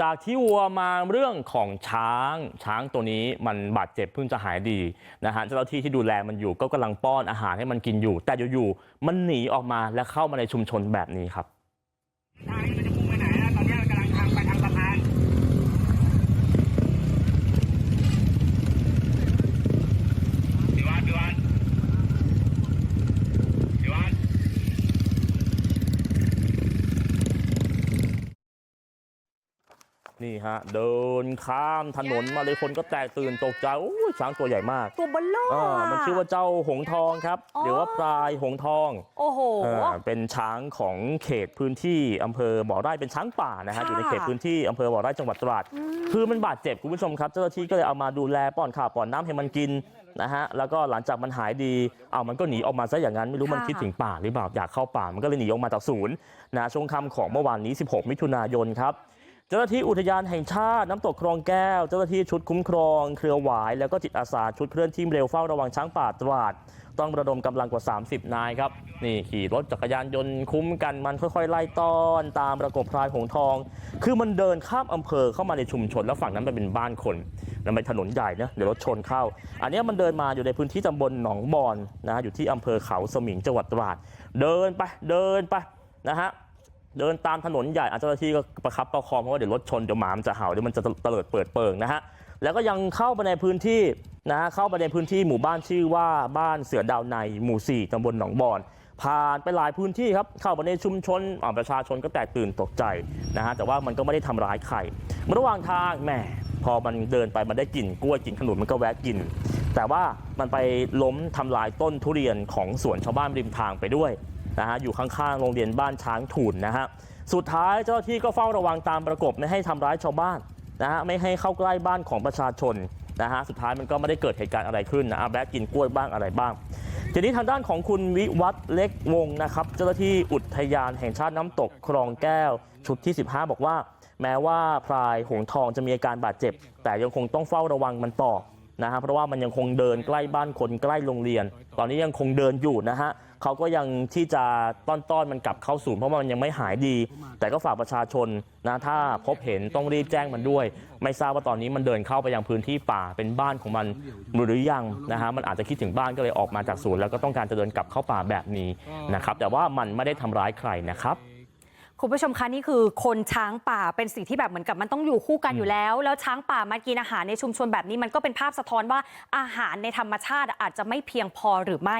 จากที่วัวมาเรื่องของช้างช้างตัวนี้มันบาดเจ็บเพิ่งจะหายดีนะฮะเจ้าหน้าที่ที่ดูแลมันอยู่ก็กำลังป้อนอาหารให้มันกินอยู่ แต่อยู่ๆมันหนีออกมาและเข้ามาในชุมชนแบบนี้ครับ ทางมันจะมุ่งไปไหนนะตอนนี้มันกำลังทางไปทางสะพานพี่วันพี่วันพี่วัน นี่ฮะ เดินข้ามถนนมาเลยคนก็แตกตื่นตกใจโอ้ยช้างตัวใหญ่มาก ตัวเบลโล่อ่ามันชื่อว่าเจ้าหงส์ทองครับอ๋อหรือว่าปลายหงส์ทอง โอ้โหเออเป็นช้างของเขตพื้นที่อำเภอบ่อไร่เป็นช้างป่านะฮะค่ะอยู่ในเขตพื้นที่อำเภอบ่อไร่จังหวัดตราดคือมันบาดเจ็บคุณผู้ชมครับเจ้าหน้าที่ก็เลยเอามาดูแลป้อนข้าวป้อนน้ำให้มันกินนะฮะแล้วก็หลังจากมันหายดีเอามันก็หนีออกมาซะอย่างนั้นไม่รู้มันคิดถึงป่าหรือเปล่าอยากเข้าป่ามันก็เลยหนีออกมาจากศูนย์นะช่วงค่ำของเมื่อวานนี้ 16 มิถุนายนครับ เจ้าหน้าที่อุทยานแห่งชาติน้ำตกคลองแก้วเจ้าหน้าที่ชุดคุ้มครองเครือหวายแล้วก็จิตอาสาชุดเคลื่อนที่เร็วเฝ้าระวังช้างป่าตราด ต้องระดมกำลังกว่า 30 นายครับนี่ขี่รถจักรยานยนต์คุ้มกันมันค่อยๆ ไล่ต้อน ตามประกบพลายหงทอง คือมันเดินข้ามอำเภอเข้ามาในชุมชนแล้วฝั่งนั้นมันเป็นบ้านคนมันเป็นถนนใหญ่นะเดี๋ยวรถชนเข้า อันนี้มันเดินมาอยู่ในพื้นที่ตำบลหนองบอนนะฮะอยู่ที่อำเภอเขาสมิงจังหวัดตราด เดินไปเดินไปนะฮะ เดินตามถนนใหญ่อาเจ้าหน้าที่ก็ประคับประคองเพราะว่าเดี๋ยวรถชนเดี๋ยวหมามันจะเห่าเดี๋ยวมันจะเตลิดเปิดเปิงนะฮะแล้วก็ยังเข้าไปในพื้นที่นะฮะเข้าไปในพื้นที่หมู่บ้านชื่อว่าบ้านเสือดาวในหมู่4ตำบลหนองบอนผ่านไปหลายพื้นที่ครับเข้าไปในชุมชนประชาชนก็แตกตื่นตกใจนะฮะแต่ว่ามันก็ไม่ได้ทำร้ายใครระหว่างทางแหมพอมันเดินไปมันได้กลิ่นกล้วยกลิ่นขนุนมันก็แวะกิน แต่ว่ามันไปล้มทำลายต้นทุเรียนของสวนชาวบ้านริมทางไปด้วย นะฮะอยู่ข้างๆโรงเรียนบ้านช้างถุนนะฮะสุดท้ายเจ้าที่ก็เฝ้าระวังตามประกบไม่ให้ทำร้ายชาวบ้านนะฮะไม่ให้เข้าใกล้บ้านของประชาชนนะฮะสุดท้ายมันก็ไม่ได้เกิดเหตุการณ์อะไรขึ้นนะอะแบะกินกล้วยบ้างอะไรบ้าง ทีนี้ทางด้านของคุณวิวัฒน์เล็กวงนะครับ เจ้าหน้าที่อุทยานแห่งชาติน้ำตกคลองแก้ว ชุดที่ 15 บอกว่า แม้ว่าพลายหงทองจะมีอาการบาดเจ็บ แต่ยังคงต้องเฝ้าระวังมันต่อนะฮะเพราะว่ามันยังคงเดินใกล้บ้านคนใกล้โรงเรียน ตอนนี้ยังคงเดินอยู่นะฮะ เขาก็ยังที่จะต้อนต้อนมันกลับเข้าศูนย์เพราะว่ามันยังไม่หายดี แต่ก็ฝากประชาชนนะถ้าพบเห็นต้องรีบแจ้งมันด้วย ไม่ทราบว่าตอนนี้มันเดินเข้าไปยังพื้นที่ป่าเป็นบ้านของมันหรือยังนะฮะมันอาจจะคิดถึงบ้านก็เลยออกมาจากศูนย์แล้วก็ต้องการจะเดินกลับเข้าป่าแบบนี้นะครับแต่ว่ามันไม่ได้ทำร้ายใครนะครับคุณผู้ชมคะนี่คือคนช้างป่าเป็นสิ่งที่แบบเหมือนกับมันต้องอยู่คู่กันอยู่แล้ว แล้วช้างป่ามากินอาหารในชุมชนแบบนี้มันก็เป็นภาพสะท้อนว่าอาหารในธรรมชาติอาจจะไม่เพียงพอหรือไม่